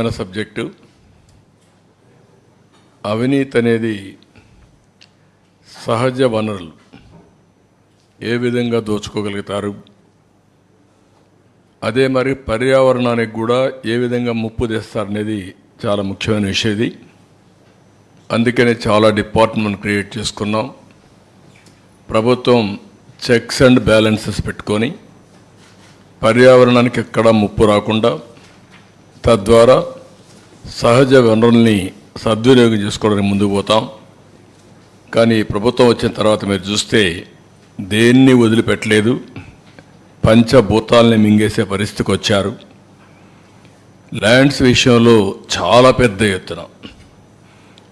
మన సబ్జెక్టు. అవినీతి అనేది సహజ వనరులు. ఏ విధంగా దోచుకోగలుగుతారు? అదే మరి పర్యావరణానికి కూడా ఏ విధంగా ముప్పు తెస్తారనేది చాలా ముఖ్యమైన విషయం ఇది అందుకనే చాలా డిపార్ట్మెంట్ క్రియేట్ చేసుకున్నాం. ప్రభుత్వం చెక్స్ అండ్ బ్యాలెన్సెస్ పెట్టుకొని పర్యావరణానికి ఎక్కడా ముప్పు రాకుండా తద్వారా సహజ వనరుల్ని సద్వినియోగం చేసుకోవడానికి ముందుకు పోతాం. కానీ ప్రభుత్వం వచ్చిన తర్వాత మీరు చూస్తే దేన్ని వదిలిపెట్టలేదు. పంచభూతాల్ని మింగేసే పరిస్థితికి వచ్చారు. ల్యాండ్స్ విషయంలో చాలా పెద్ద ఎత్తున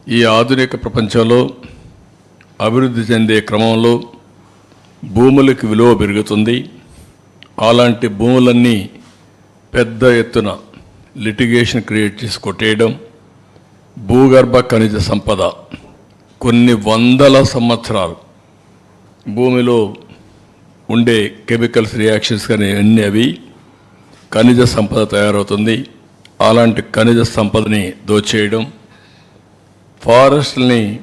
ఈ ఆధునిక ప్రపంచంలో అభివృద్ధి చెందే క్రమంలో భూములకు విలువ పెరుగుతుంది. అలాంటి భూములన్నీ పెద్ద ఎత్తున లిటిగేషన్ క్రియేట్ చేసి కొట్టేయడం భూగర్భ ఖనిజ సంపద కొన్ని వందల సంవత్సరాలు భూమిలో ఉండే కెమికల్స్ రియాక్షన్స్ కానీ అన్నీ అవి ఖనిజ సంపద తయారవుతుంది. అలాంటి ఖనిజ సంపదని దోచేయడం ఫారెస్ట్ని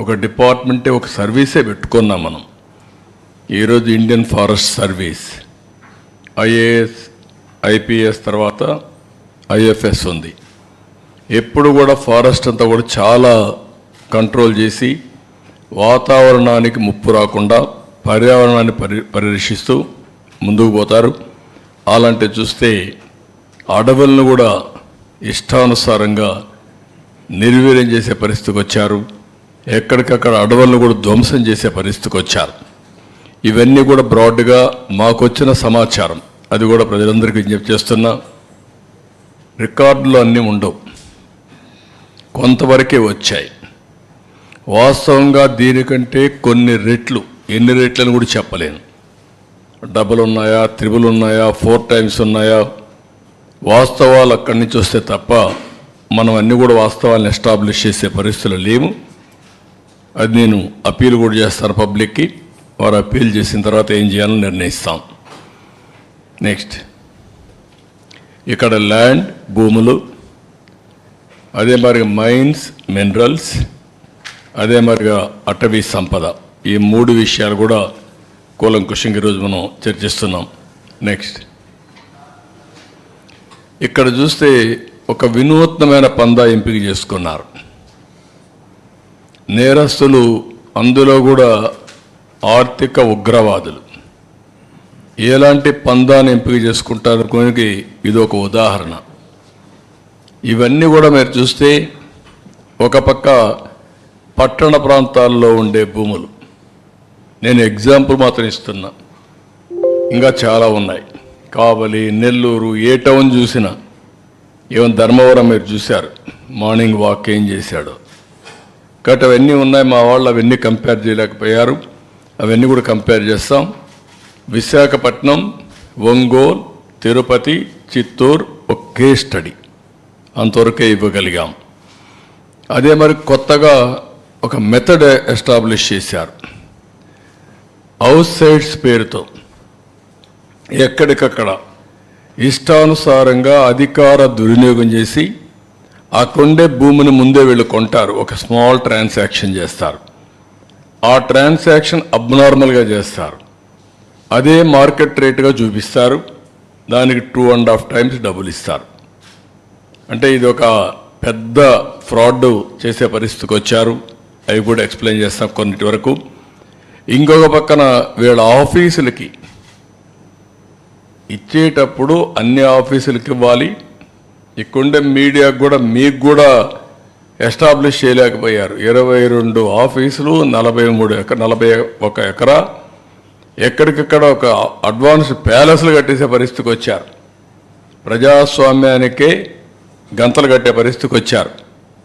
ఒక డిపార్ట్మెంటే ఒక సర్వీసే పెట్టుకున్నాం మనం. ఈరోజు Indian forest service IAS IPS తర్వాత ఐఎఫ్ఎస్ ఉంది. ఎప్పుడు కూడా ఫారెస్ట్ అంతా కూడా చాలా కంట్రోల్ చేసి వాతావరణానికి ముప్పు రాకుండా పర్యావరణాన్ని పరి పరిరక్షిస్తూ ముందుకు పోతారు. అలాంటి చూస్తే అడవులను కూడా ఇష్టానుసారంగా నిర్వీర్యం చేసే పరిస్థితికి వచ్చారు. ఎక్కడికక్కడ అడవులను కూడా ధ్వంసం చేసే పరిస్థితికి వచ్చారు. ఇవన్నీ కూడా బ్రాడ్గా మాకొచ్చిన సమాచారం. అది కూడా ప్రజలందరికీ విజ్ఞప్తి చేస్తున్నా. రికార్డులు అన్నీ ఉండవు. కొంతవరకే వచ్చాయి. వాస్తవంగా దీనికంటే కొన్ని రెట్లు ఎన్ని రెట్లని కూడా చెప్పలేను. డబుల్ ఉన్నాయా త్రిబుల్ ఉన్నాయా ఫోర్ టైమ్స్ ఉన్నాయా? వాస్తవాలు అక్కడి నుంచి వస్తే తప్ప మనం అన్నీ కూడా వాస్తవాలను ఎస్టాబ్లిష్ చేసే పరిస్థితులు లేవు. అది నేను అప్పీల్ కూడా చేస్తాను పబ్లిక్కి. వారు అప్పీల్ చేసిన తర్వాత ఏం చేయాలని నిర్ణయిస్తాం. నెక్స్ట్. ఇక్కడ ల్యాండ్ భూములు అదే మరిగా మైన్స్ మినరల్స్ అదే మరిగా అటవీ సంపద. ఈ మూడు విషయాలు కూడా కూలంకుషంగా ఈరోజు మనం చర్చిస్తున్నాం. నెక్స్ట్ ఇక్కడ చూస్తే ఒక వినూత్నమైన పందా ఎంపిక చేసుకున్నారు. నేరస్తులు అందులో కూడా ఆర్థిక ఉగ్రవాదులు. ఎలాంటి పందాన్ని ఎంపిక చేసుకుంటారు ఇది ఒక ఉదాహరణ. ఇవన్నీ కూడా మీరు చూస్తే ఒక పక్క పట్టణ ప్రాంతాల్లో ఉండే భూములు. నేను ఎగ్జాంపుల్ మాత్రం ఇస్తున్నా. ఇంకా చాలా ఉన్నాయి. కావలి నెల్లూరు ఏ టౌన్ చూసినా ఈవెన్ ధర్మవరం మీరు చూశారు మార్నింగ్ వాక్ ఏం చేశాడో. కాబట్టి అవన్నీ ఉన్నాయి మా వాళ్ళు అవన్నీ కంపేర్ చేయలేకపోయారు. అవన్నీ కూడా కంపేర్ చేస్తాం. విశాఖపట్నం ఒంగోలు తిరుపతి చిత్తూరు ఒకే స్టడీ. అంతవరకే ఇవ్వగలిగాం. అదే మరి కొత్తగా ఒక మెథడ్ ఎస్టాబ్లిష్ చేశారు. అవుట్ సైడ్స్ పేరుతో. ఎక్కడికక్కడ ఇష్టానుసారంగా అధికార దుర్వినియోగం చేసి ఆ కొండే భూమిని ముందే వీళ్ళు కొంటారు. ఒక స్మాల్ ట్రాన్సాక్షన్ చేస్తారు. ఆ ట్రాన్సాక్షన్ అబ్నార్మల్గా చేస్తారు. అదే మార్కెట్ రేటుగా చూపిస్తారు. దానికి టూ అండ్ హాఫ్ టైమ్స్ డబ్బులు ఇస్తారు. అంటే ఇది ఒక పెద్ద ఫ్రాడ్ చేసే పరిస్థితికి వచ్చారు. అవి కూడా ఎక్స్ప్లెయిన్ చేస్తాం కొన్నిటి వరకు. ఇంకొక పక్కన వీళ్ళ ఆఫీసులకి ఇచ్చేటప్పుడు అన్ని ఆఫీసులకి ఇవ్వాలి. ఇక్కడుండే మీడియాకు కూడా మీకు కూడా ఎస్టాబ్లిష్ చేయలేకపోయారు. ఇరవై రెండు ఆఫీసులు నలభై మూడు ఎక నలభై ఒక ఎకరా ఎక్కడికక్కడ ఒక అడ్వాన్స్ ప్యాలెస్లు కట్టేసే పరిస్థితికి వచ్చారు. ప్రజాస్వామ్యానికే గంతలు కట్టే పరిస్థితికి వచ్చారు.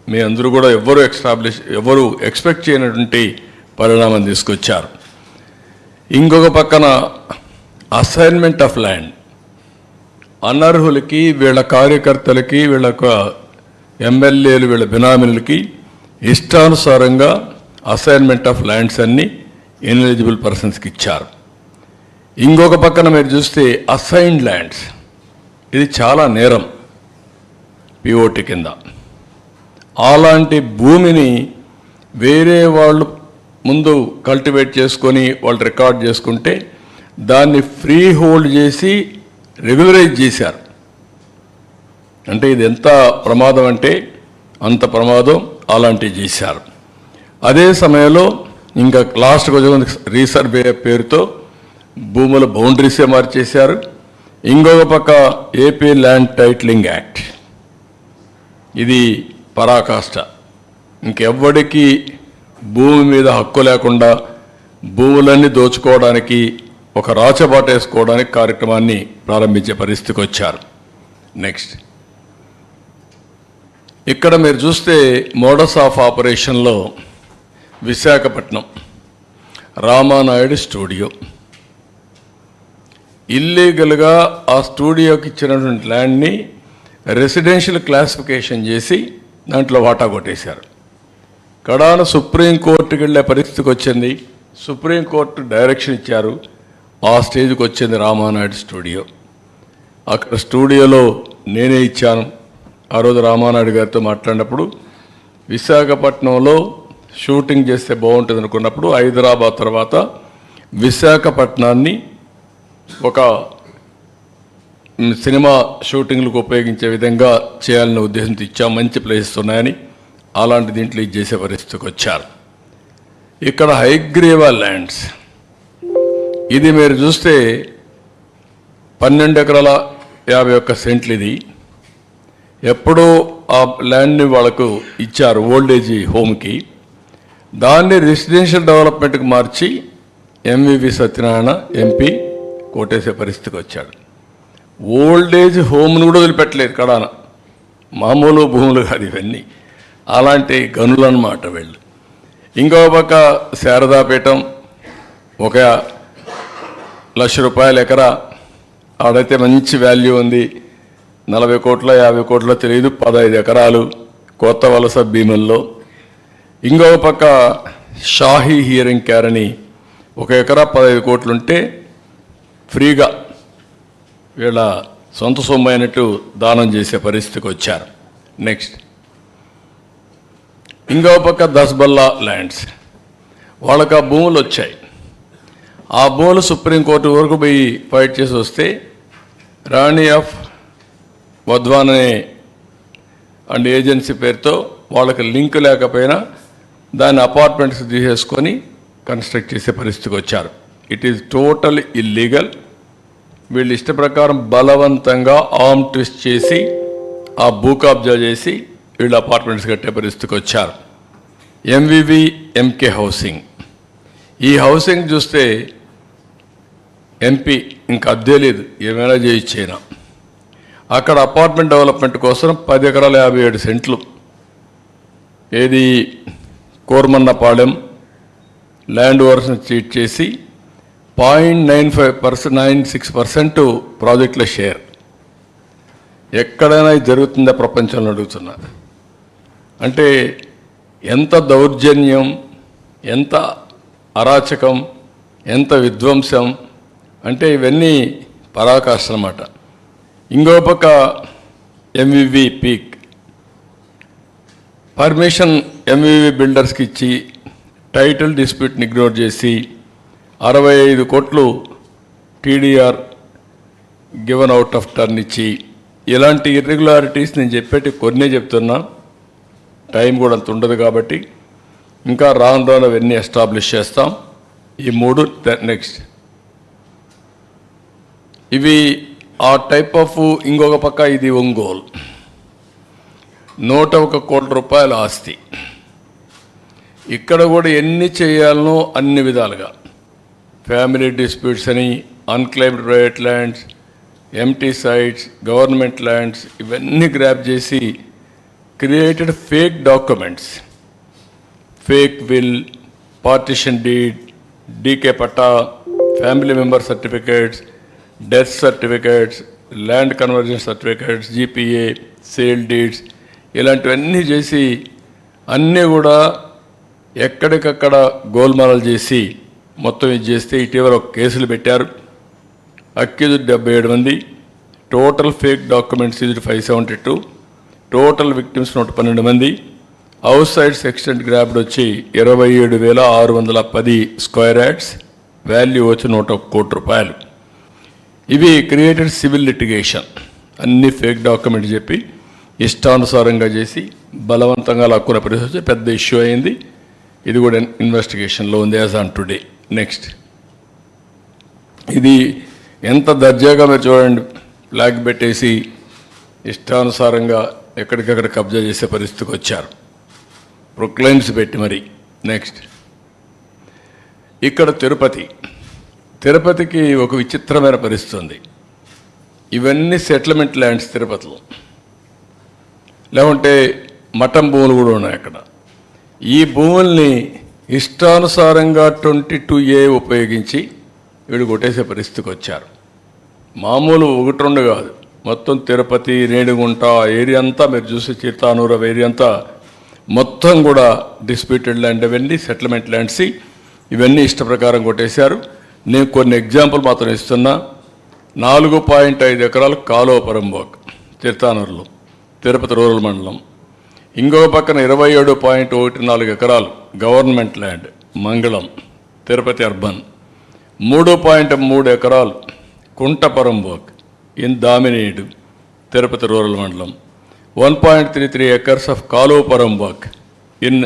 మీ అందరూ కూడా ఎవ్వరూ ఎస్టాబ్లిష్ ఎవరు ఎక్స్పెక్ట్ చేయనటువంటి పరిణామం తీసుకొచ్చారు. ఇంకొక పక్కన అసైన్మెంట్ ఆఫ్ ల్యాండ్. అనర్హులకి వీళ్ళ కార్యకర్తలకి వీళ్ళ ఎమ్మెల్యేలు వీళ్ళ బినామీలకి ఇష్టానుసారంగా అసైన్మెంట్ ఆఫ్ ల్యాండ్స్ అన్నీ ఇన్ఎలిజిబుల్ పర్సన్స్కి ఇచ్చారు. ఇంకొక పక్కన మీరు చూస్తే అసైన్డ్ ల్యాండ్స్. ఇది చాలా నేరం. పిఓటి కింద. అలాంటి భూమిని వేరే వాళ్ళు ముందు కల్టివేట్ చేసుకొని వాళ్ళు రికార్డ్ చేసుకుంటే దాన్ని ఫ్రీ హోల్డ్ చేసి రెగ్యులరైజ్ చేశారు. అంటే ఇది ఎంత ప్రమాదం అంటే అంత ప్రమాదం అలాంటివి చేశారు. అదే సమయంలో ఇంకా లాస్ట్కి వచ్చే రీసర్వే పేరుతో భూముల బౌండరీసే మార్చేశారు. ఇంకొక పక్క ఏపీ ల్యాండ్ టైటిలింగ్ యాక్ట్. ఇది పరాకాష్ట. ఇంకెవ్వడికి భూమి మీద హక్కు లేకుండా భూములన్నీ దోచుకోవడానికి ఒక రాచబాట వేసుకోవడానికి కార్యక్రమాన్ని ప్రారంభించే పరిస్థితికి వచ్చారు. నెక్స్ట్. ఇక్కడ మీరు చూస్తే మోడస్ ఆఫ్ ఆపరేషన్లో విశాఖపట్నం రామానాయుడు స్టూడియో. ఇల్లీగల్గా ఆ స్టూడియోకి ఇచ్చినటువంటి ల్యాండ్ని రెసిడెన్షియల్ క్లాసిఫికేషన్ చేసి దాంట్లో వాటా కొట్టేశారు. కడాన సుప్రీంకోర్టుకి వెళ్ళే పరిస్థితికి వచ్చింది. సుప్రీంకోర్టు డైరెక్షన్ ఇచ్చారు. ఆ స్టేజ్కి వచ్చింది రామానాయుడు స్టూడియో అక్కడ స్టూడియోలో నేనే ఇచ్చాను. ఆ రోజు రామానాయుడు గారితో మాట్లాడినప్పుడు విశాఖపట్నంలో షూటింగ్ చేస్తే బాగుంటుంది అనుకున్నప్పుడు హైదరాబాద్ తర్వాత విశాఖపట్నాన్ని ఒక సినిమా షూటింగ్లకు ఉపయోగించే విధంగా చేయాలనే ఉద్దేశంతో ఇచ్చా. మంచి ప్లేసెస్ ఉన్నాయని అలాంటి దీంట్లో ఇది చేసే పరిస్థితికి వచ్చారు. ఇక్కడ హైగ్రీవా ల్యాండ్స్. ఇది మీరు చూస్తే పన్నెండు ఎకరాల యాభై ఒక్క సెంట్లు ఇది. ఎప్పుడో ఆ ల్యాండ్ని వాళ్ళకు ఇచ్చారు ఓల్డేజ్ హోమ్కి. దాన్ని రెసిడెన్షియల్ డెవలప్మెంట్కి మార్చి ఎంవివి సత్యనారాయణ ఎంపీ కొట్టేసే పరిస్థితికి వచ్చాడు. ఓల్డ్ ఏజ్ హోమ్ను కూడా వదిలిపెట్టలేదు కడాన. మామూలు భూములు కాదు ఇవన్నీ. అలాంటి గనులు అన్నమాట వీళ్ళు. ఇంకో పక్క శారదాపీఠం ఒక లక్ష రూపాయల ఎకరా. ఆడైతే మంచి వాల్యూ ఉంది. నలభై కోట్ల యాభై కోట్ల తెలియదు పదహైదు ఎకరాలు కొత్త వలస భీమల్లో. ఇంకో పక్క షాహీ హియరింగ్ కేర్ అని ఒక ఎకరా పదహైదు కోట్లుంటే ఫ్రీగా వీళ్ళ సొంత సొమ్ము అయినట్టు దానం చేసే పరిస్థితికి వచ్చారు. నెక్స్ట్ ఇంకో పక్క దస్బల్లా ల్యాండ్స్. వాళ్ళకు ఆ భూములు వచ్చాయి. ఆ భూములు సుప్రీంకోర్టు వరకు పోయి ఫైట్ చేసి వస్తే రాణి ఆఫ్ వద్వాన్ అనే అండ్ ఏజెన్సీ పేరుతో వాళ్ళకి లింక్ లేకపోయినా దాన్ని అపార్ట్మెంట్స్ తీసేసుకొని కన్స్ట్రక్ట్ చేసే పరిస్థితికి వచ్చారు. ఇట్ ఈస్ టోటల్ ఇల్లీగల్ వీళ్ళు ఇష్ట ప్రకారం బలవంతంగా ఆర్మ్ ట్విస్ట్ చేసి ఆ భూ కబ్జా చేసి వీళ్ళు అపార్ట్మెంట్స్ కట్టే పరిస్థితికి వచ్చారు. ఎంవివి ఎంకే హౌసింగ్ ఈ హౌసింగ్ చూస్తే ఎంపీ ఇంకా అద్దే లేదు ఏమైనా చేయించైనా. అక్కడ అపార్ట్మెంట్ డెవలప్మెంట్ కోసం పది ఎకరాల యాభై ఏడు సెంట్లు. ఏది కోరమన్నపాలెం ల్యాండ్ ఓవర్స్ని చీట్ చేసి point nine five percent nine six percent ప్రాజెక్టుల షేర్ ఎక్కడైనా జరుగుతుందా ప్రపంచంలో అడుగుతున్నా. అంటే ఎంత దౌర్జన్యం ఎంత అరాచకం ఎంత విధ్వంసం అంటే ఇవన్నీ పరాకాష్ట అన్నమాట. ఇంకో పక్క ఎంవివి పీక్ పర్మిషన్ ఎంవివి బిల్డర్స్కి ఇచ్చి టైటిల్ డిస్ప్యూట్ని ఇగ్నోర్ చేసి అరవై ఐదు కోట్లు TDR given out of turn ఇచ్చి ఇలాంటి ఇర్రెగ్యులారిటీస్ నేను చెప్పేటి కొన్నే చెప్తున్నా. టైం కూడా అంత ఉండదు కాబట్టి ఇంకా రాను రాను అవన్నీ ఎస్టాబ్లిష్ చేస్తాం. ఈ మూడు నెక్స్ట్. ఇవి ఆ టైప్ ఆఫ్ ఇంకొక పక్క ఇది ఒంగోలు. నూట ఒక కోట్ల రూపాయల ఆస్తి. ఇక్కడ కూడా ఎన్ని చేయాలనో అన్ని విధాలుగా. ఫ్యామిలీ డిస్ప్యూట్స్ అని unclaimed private lands empty sites government lands ఇవన్నీ గ్రాప్ చేసి created fake documents fake will partition deed DK patta family member certificates death certificates land conversion certificates GPA sale deeds ఇలాంటివన్నీ చేసి అన్నీ కూడా ఎక్కడికక్కడ గోల్మాలలు చేసి మొత్తం ఇది చేస్తే ఇటీవల ఒక కేసులు పెట్టారు. అక్యూజ్ డెబ్బై ఏడు మంది టోటల్ ఫేక్ డాక్యుమెంట్స్ ఇది five seventy two total victims నూట పన్నెండు మంది అవుట్ సైడ్ సెక్షన్ గ్రాబ్డ్ వచ్చి ఇరవై ఏడు వేల ఆరు వందల పది స్క్వేర్ యాడ్స్ వాల్యూ వచ్చి నూట కోటి రూపాయలు. ఇవి క్రియేటెడ్ సివిల్ లిటిగేషన్. అన్ని ఫేక్ డాక్యుమెంట్ చెప్పి ఇష్టానుసారంగా చేసి బలవంతంగా లాక్కున్న పరిస్థితి పెద్ద ఇష్యూ అయింది. ఇది కూడా ఇన్వెస్టిగేషన్లో ఉంది యాజ్ ఆన్ టుడే. నెక్స్ట్ ఇది ఎంత దర్జాగా మీరు చూడండి ఫ్లాగ్ పెట్టేసి ఇష్టానుసారంగా ఎక్కడికక్కడ కబ్జా చేసే పరిస్థితికి వచ్చారు. ప్రొక్లైన్స్ పెట్టి మరి. నెక్స్ట్ ఇక్కడ తిరుపతి. తిరుపతికి ఒక విచిత్రమైన పరిస్థితి ఉంది. ఇవన్నీ సెటిల్మెంట్ ల్యాండ్స్ తిరుపతిలో. లేకుంటే మఠం భూములు కూడా ఉన్నాయి అక్కడ. ఈ భూముల్ని ఇష్టానుసారంగా ట్వంటీ టూ ఏ ఉపయోగించి వీడు కొట్టేసే పరిస్థితికి వచ్చారు. మామూలు ఒకటి రెండు కాదు. మొత్తం తిరుపతి రేణిగుంట ఏరియా అంతా మీరు చూసి చిత్తానూరు ఏరియా అంతా మొత్తం కూడా డిస్ప్యూటెడ్ ల్యాండ్ అవన్నీ సెటిల్మెంట్ ల్యాండ్స్ ఇవన్నీ ఇష్ట ప్రకారం కొట్టేశారు. నేను కొన్ని ఎగ్జాంపుల్ మాత్రం ఇస్తున్నా. నాలుగు పాయింట్ ఐదు ఎకరాలు కాలువ పరంబోక్ తిరుతానూరులో తిరుపతి రూరల్ మండలం. ఇంకో పక్కన ఇరవై ఏడు పాయింట్ ఒకటి నాలుగు ఎకరాలు గవర్నమెంట్ ల్యాండ్ మంగళం తిరుపతి అర్బన్. మూడు పాయింట్ మూడు ఎకరాలు కుంటపరంబోక్ ఇన్ దామినేడు తిరుపతి రూరల్ మండలం. One point three three acres of కాలువపరంబోక్ in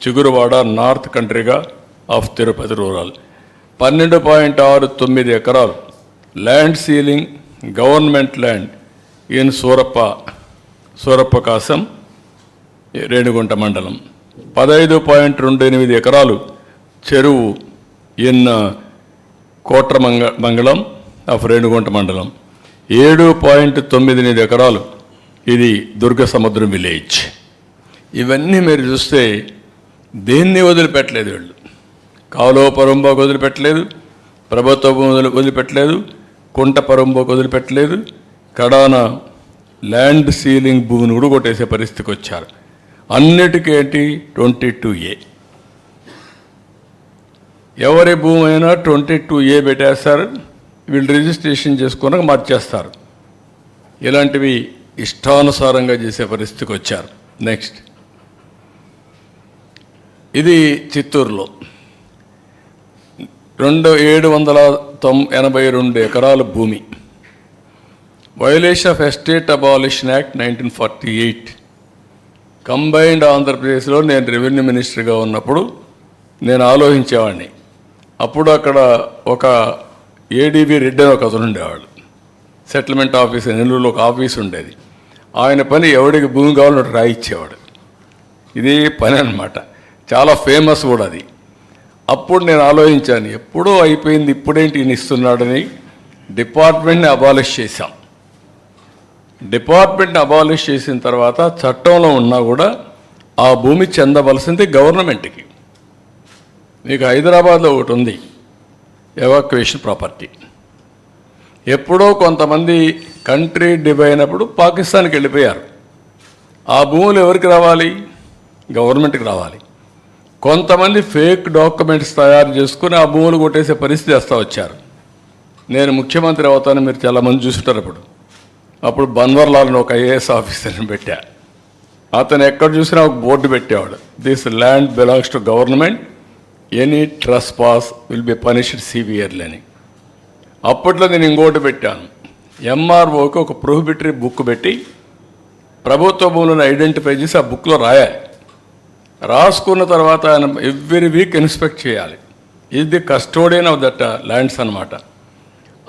Chiguruvada north కంట్రీగా ఆఫ్ తిరుపతి రూరల్. పన్నెండు పాయింట్ ఆరు తొమ్మిది ఎకరాలు land ceiling government land in Surappa Surappa Kasam Renigunta మండలం. పదహైదు పాయింట్ రెండు ఎనిమిది ఎకరాలు చెరువు ఇన్ కోట్ర మంగ మంగళం ఆఫ్ రేణుగుంట మండలం. ఏడు పాయింట్ తొమ్మిది ఎనిమిది ఎకరాలు ఇది దుర్గ సముద్రం విలేజ్. ఇవన్నీ మీరు చూస్తే దేన్ని వదిలిపెట్టలేదు వీళ్ళు. కాలువ పరంబోకు వదిలిపెట్టలేదు ప్రభుత్వ వదిలి వదిలిపెట్టలేదు కుంట పరంబోకు వదిలిపెట్టలేదు కడాన ల్యాండ్ సీలింగ్ భూమిని కూడా కొట్టేసే పరిస్థితికి వచ్చారు. అన్నిటికేంటి ట్వంటీ టూ ఏ ఎవరి భూమి అయినా ట్వంటీ టూ ఏ పెట్టేస్తారు. వీళ్ళు రిజిస్ట్రేషన్ చేసుకున్నాక మార్చేస్తారు. ఇలాంటివి ఇష్టానుసారంగా చేసే పరిస్థితికి వచ్చారు. నెక్స్ట్. ఇది చిత్తూరులో. రెండు ఏడు వందల తొం ఎనభై రెండు ఎకరాల భూమి. Violation of estate abolition act nineteen forty eight combined ఆంధ్రప్రదేశ్లో నేను రెవెన్యూ మినిస్టర్గా ఉన్నప్పుడు నేను ఆలోచించేవాడిని. అప్పుడు అక్కడ ఒక ఏడీబీ రెడ్డి అని ఒక అతను ఉండేవాడు. సెటిల్మెంట్ ఆఫీస్ నెల్లూరులో ఒక ఆఫీస్ ఉండేది. ఆయన పని ఎవడికి భూమి కావాలో రాయిచ్చేవాడు. ఇది పని అన్నమాట. చాలా ఫేమస్ కూడా అది. అప్పుడు నేను ఆలోచించాను ఎప్పుడో అయిపోయింది ఇప్పుడేంటి ఈయన ఇస్తున్నాడని డిపార్ట్మెంట్ని అబాలిష్ చేశాం. డిపార్ట్మెంట్ అబాలిష్ చేసిన తర్వాత చట్టంలో ఉన్నా కూడా ఆ భూమి చెందవలసింది గవర్నమెంట్కి. మీకు హైదరాబాద్లో ఒకటి ఉంది ఎవాక్యువేషన్ ప్రాపర్టీ. ఎప్పుడో కొంతమంది కంట్రీ డివై అయినప్పుడు పాకిస్తాన్కి వెళ్ళిపోయారు. ఆ భూములు ఎవరికి రావాలి? గవర్నమెంట్కి రావాలి. కొంతమంది ఫేక్ డాక్యుమెంట్స్ తయారు చేసుకుని ఆ భూములు కొట్టేసే పరిస్థితి వస్తూ వచ్చారు. నేను ముఖ్యమంత్రి అవుతాను మీరు చాలా మంది అప్పుడు. అప్పుడు బన్వర్లాల్ని ఒక ఐఏఎస్ ఆఫీసర్ని పెట్టా. అతను ఎక్కడ చూసినా ఒక బోర్డు పెట్టేవాడు. This land belongs to government any trespass will be punished severely అని. అప్పట్లో నేను ఇంకోటి పెట్టాను. ఎంఆర్ఓకి ఒక ప్రొహిబిటరీ బుక్ పెట్టి ప్రభుత్వ భూములను ఐడెంటిఫై చేసి ఆ బుక్లో రాయాలి. రాసుకున్న తర్వాత ఆయన ఎవ్రీ వీక్ ఇన్స్పెక్ట్ చేయాలి. ఇది కస్టోడియన్ ఆఫ్ దట్ ల్యాండ్స్ అనమాట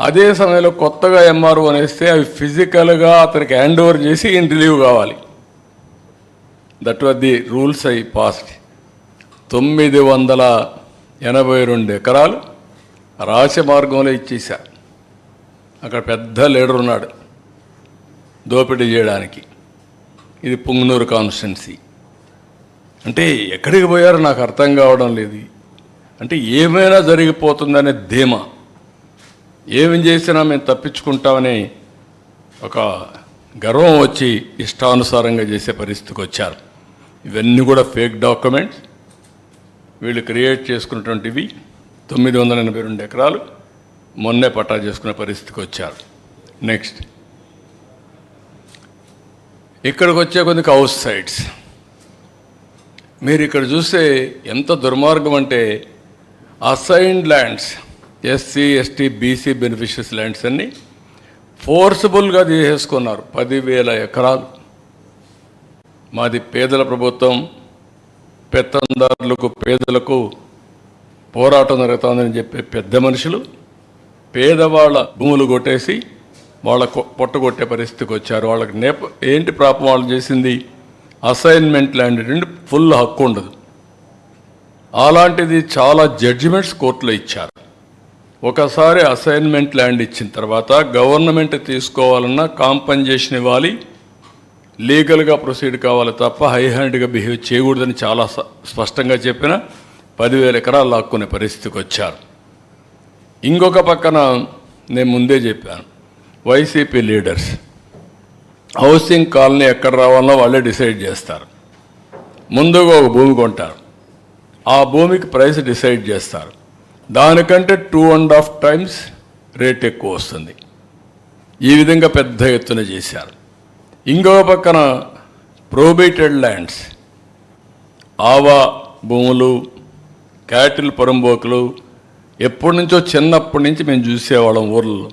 అదే సమయంలో కొత్తగా ఎంఆర్ఓ అనేస్తే అవి ఫిజికల్గా అతనికి హ్యాండ్ ఓవర్ చేసి ఈయన రిలీవ్ కావాలి. That was the rules I past తొమ్మిది వందల ఎనభై రెండు ఎకరాలు రాశి మార్గంలో అక్కడ పెద్ద లీడర్ ఉన్నాడు. దోపిడీ చేయడానికి. ఇది పుంగనూరు కాన్స్టిట్యున్సీ. అంటే ఎక్కడికి పోయారో నాకు అర్థం కావడం లేదు. అంటే ఏమైనా జరిగిపోతుందనే ధీమా. ఏమి చేసినా మేము తప్పించుకుంటామని ఒక గర్వం వచ్చి ఇష్టానుసారంగా చేసే పరిస్థితికి వచ్చారు. ఇవన్నీ కూడా ఫేక్ డాక్యుమెంట్స్. వీళ్ళు క్రియేట్ చేసుకున్నటువంటివి తొమ్మిది వందల ఎనభై రెండు ఎకరాలు మొన్నే పట్టా చేసుకునే పరిస్థితికి వచ్చారు. నెక్స్ట్. ఇక్కడికి వచ్చే కొద్ది హౌస్ సైట్స్. మీరు ఇక్కడ చూస్తే ఎంత దుర్మార్గం అంటే assigned lands. SC ST BC beneficiaries lands అన్ని ఫోర్సబుల్గా తీసేసుకున్నారు. పదివేల ఎకరాలు. మాది పేదల ప్రభుత్వం. పెత్తందారులకు పేదలకు పోరాటం జరుగుతుందని చెప్పే పెద్ద మనుషులు పేదవాళ్ళ భూములు కొట్టేసి వాళ్ళ పొట్టగొట్టే పరిస్థితికి వచ్చారు. వాళ్ళకి నేప ఏంటి ప్రాపం వాళ్ళు చేసింది? అసైన్మెంట్ ల్యాండ్ ఫుల్ హక్కు ఉండదు. అలాంటిది చాలా జడ్జిమెంట్స్ కోర్టులో ఇచ్చారు. ఒకసారి అసైన్మెంట్ ల్యాండ్ ఇచ్చిన తర్వాత గవర్నమెంట్ తీసుకోవాలన్నా కాంపన్సేషన్ ఇవ్వాలి. లీగల్గా ప్రొసీడ్ కావాలి తప్ప హై హ్యాండ్గా బిహేవ్ చేయకూడదని చాలా స్పష్టంగా చెప్పిన పదివేల ఎకరాలు లాక్కునే పరిస్థితికి వచ్చారు. ఇంకొక పక్కన నేను ముందే చెప్పాను వైసీపీ లీడర్స్ హౌసింగ్ కాలనీ ఎక్కడ రావాలో వాళ్ళే డిసైడ్ చేస్తారు. ముందుగా ఒక భూమి కొంటారు. ఆ భూమికి ప్రైస్ డిసైడ్ చేస్తారు. దానికంటే two and half times rate ఎక్కువ వస్తుంది. ఈ విధంగా పెద్ద ఎత్తున చేశారు. ఇంకో పక్కన ప్రోబేటెడ్ ల్యాండ్స్ ఆవా భూములు క్యాటిల్ పొరంబోకులు ఎప్పటి నుంచో చిన్నప్పటి నుంచి మేము చూసేవాళ్ళం ఊర్లలో.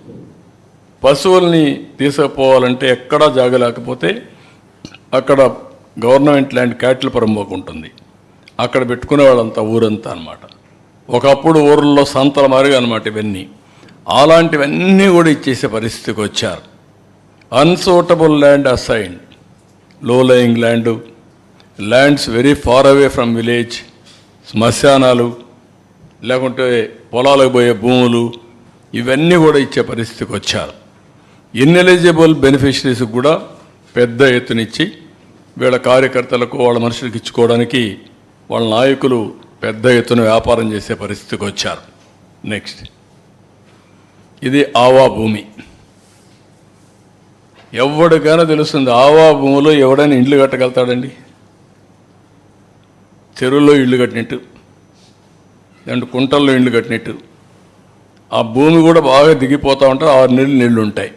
పశువుల్ని తీసుకుపోవాలంటే ఎక్కడా జాగలేకపోతే అక్కడ గవర్నమెంట్ ల్యాండ్ క్యాటిల్ పొరంబోకు ఉంటుంది. అక్కడ పెట్టుకునే వాళ్ళంతా ఊరంతా అనమాట ఒకప్పుడు ఊర్లో సంతల మారిగా అనమాట ఇవన్నీ. అలాంటివన్నీ కూడా ఇచ్చేసే పరిస్థితికి వచ్చారు. Unsuitable land అసైన్డ్లో lying land lands very far away from village శ్మశానాలు లేకుంటే పొలాలకు పోయే భూములు. ఇవన్నీ కూడా ఇచ్చే పరిస్థితికి వచ్చారు. ఇన్ఎలిజిబుల్ బెనిఫిషరీస్ కూడా పెద్ద ఎత్తునిచ్చి వీళ్ళ కార్యకర్తలకు వాళ్ళ మనుషులకు ఇచ్చుకోవడానికి వాళ్ళ నాయకులు పెద్ద ఎత్తున వ్యాపారం చేసే పరిస్థితికి వచ్చారు. నెక్స్ట్ ఇది ఆవా భూమి. ఎవడికైనా తెలుస్తుంది ఆవా భూమిలో ఎవడైనా ఇండ్లు కట్టగలుగుతాడండి? చెరువుల్లో ఇల్లు కట్టినట్టు అండ్ కుంటల్లో ఇల్లు కట్టినట్టు. ఆ భూమి కూడా బాగా దిగిపోతూ ఉంటారు ఆరు నెలలు నీళ్ళు ఉంటాయి.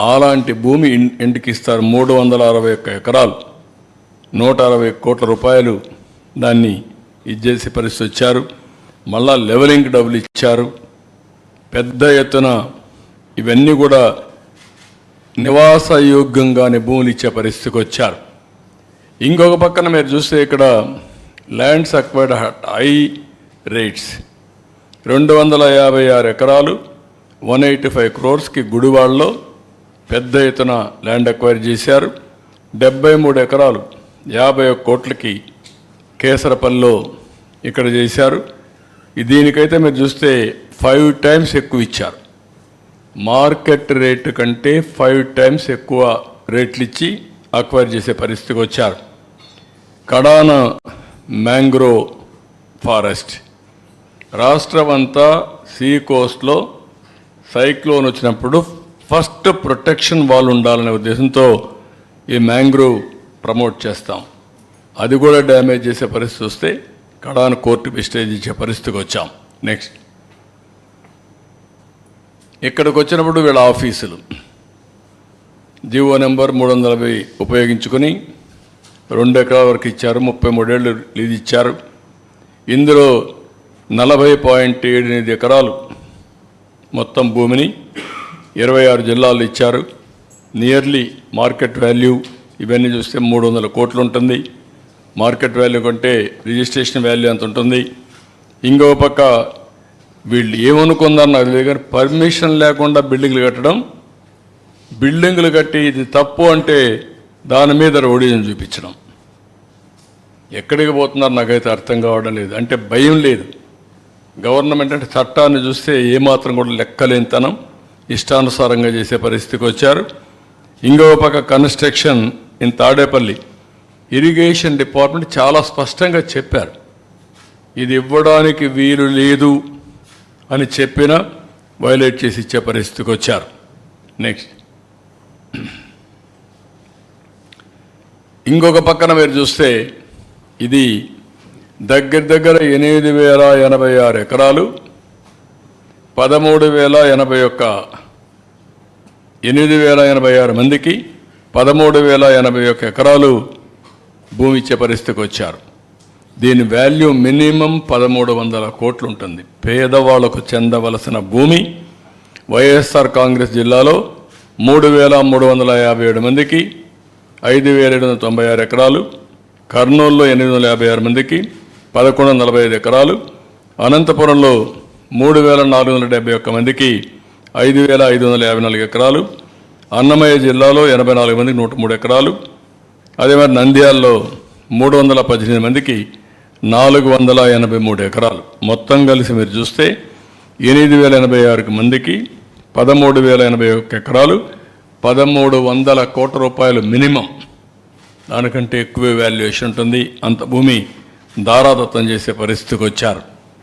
అలాంటి భూమి ఇంటికి ఇస్తారు మూడు వందల అరవై ఒక్క ఎకరాలు. నూట అరవై కోట్ల రూపాయలు దాన్ని ఇచ్చేసే పరిస్థితి వచ్చారు మళ్ళా లెవెలింగ్ డబ్బులు ఇచ్చారు. పెద్ద ఎత్తున ఇవన్నీ కూడా నివాసయోగ్యంగానే భూములు ఇచ్చే పరిస్థితికి వచ్చారు. ఇంకొక పక్కన మీరు చూస్తే ఇక్కడ ల్యాండ్స్ అక్వైర్డ్ హై రేట్స్. రెండు వందల యాభై ఆరు ఎకరాలు వన్ ఎయిటీ ఫైవ్ క్రోర్స్కి గుడివాడలో పెద్ద ఎత్తున ల్యాండ్ అక్వైర్ చేశారు. డెబ్బై మూడు ఎకరాలు యాభై ఒక్క కోట్లకి కేసరపల్లిలో ఇక్కడ చేశారు. దీనికైతే మీరు చూస్తే ఫైవ్ టైమ్స్ ఎక్కువ ఇచ్చారు. మార్కెట్ రేటు కంటే ఫైవ్ టైమ్స్ ఎక్కువ రేట్లు ఇచ్చి అక్వైర్ చేసే పరిస్థితికి వచ్చారు. కడాన మ్యాంగ్రో ఫారెస్ట్. రాష్ట్రం అంతా సీ కోస్ట్లో సైక్లోన్ వచ్చినప్పుడు ఫస్ట్ ప్రొటెక్షన్ వాల్ ఉండాలనే ఉద్దేశంతో ఈ మ్యాంగ్రోవ్ ప్రమోట్ చేస్తాం. అది కూడా డ్యామేజ్ చేసే పరిస్థితి వస్తే కడాను కోర్టు విస్టేజ్ ఇచ్చే పరిస్థితికి వచ్చాం. నెక్స్ట్ ఇక్కడికి వచ్చినప్పుడు వీళ్ళ ఆఫీసులు. జీవో నెంబర్ మూడు వందల నలభై ఉపయోగించుకొని రెండు ఎకరాల వరకు ఇచ్చారు ముప్పై మూడేళ్ళు లీజు ఇచ్చారు. ఇందులో నలభై పాయింట్ ఏడు ఎనిమిది ఎకరాలు మొత్తం భూమిని ఇరవై ఆరు జిల్లాలు ఇచ్చారు. నియర్లీ మార్కెట్ వాల్యూ ఇవన్నీ చూస్తే మూడు వందల కోట్లు ఉంటుంది. మార్కెట్ వాల్యూ కంటే రిజిస్ట్రేషన్ వాల్యూ ఎంత ఉంటుంది? ఇంకో పక్క వీళ్ళు ఏమనుకుందారు నాకు తెలియదు కానీ పర్మిషన్ లేకుండా బిల్డింగ్లు కట్టడం బిల్డింగ్లు కట్టి ఇది తప్పు అంటే దాని మీద రౌడీజం చూపించడం. ఎక్కడికి పోతున్నారు నాకైతే అర్థం కావడం లేదు. అంటే భయం లేదు. గవర్నమెంట్ అంటే చట్టాన్ని చూస్తే ఏమాత్రం కూడా లెక్కలేనితనం ఇష్టానుసారంగా చేసే పరిస్థితికి వచ్చారు. ఇంకో పక్క construction in Tadepalli. Irrigation department చాలా స్పష్టంగా చెప్పారు. ఇది ఇవ్వడానికి వీలు లేదు అని చెప్పినా వైలేట్ చేసి ఇచ్చే పరిస్థితికి వచ్చారు. నెక్స్ట్ ఇంకొక పక్కన మీరు చూస్తే ఇది దగ్గర దగ్గర ఎనిమిది వేల ఎనభై ఆరు ఎకరాలు పదమూడు వేల ఎనభై ఒక్క ఎనిమిది వేల ఎనభై ఆరు మందికి పదమూడు వేల ఎనభై ఒక్క ఎకరాలు భూమి ఇచ్చే పరిస్థితికి వచ్చారు. దీని వాల్యూ మినిమం పదమూడు వందల కోట్లు ఉంటుంది పేదవాళ్ళకు చెందవలసిన భూమి వైఎస్ఆర్ కాంగ్రెస్ జిల్లాలో మూడు వేల మూడు వందల యాభై ఏడు మందికి ఐదు వేల ఏడు వందల తొంభై ఆరు ఎకరాలు కర్నూలులో ఎనిమిది వందల యాభై ఆరు మందికి పదకొండు వందల నలభై ఐదు ఎకరాలు అనంతపురంలో మూడు వేల నాలుగు వందల డెబ్బై ఒక్క మందికి ఐదు వేల ఐదు వందల యాభై నాలుగు ఎకరాలు అన్నమయ్య జిల్లాలో ఎనభై నాలుగు మందికి నూట మూడు ఎకరాలు అదే మరి నంద్యాలలో మూడు వందల పద్దెనిమిది మందికి నాలుగు వందల ఎనభై మూడు ఎకరాలు. మొత్తం కలిసి మీరు చూస్తే ఎనిమిది వేల ఎనభై ఆరు మందికి పదమూడు వేల ఎనభై ఒక్క ఎకరాలు పదమూడు వందల కోట్ల రూపాయలు మినిమం. దానికంటే ఎక్కువ వాల్యుయేషన్ ఉంటుంది. అంత భూమి దారాదత్తం చేసే పరిస్థితికి వచ్చారు.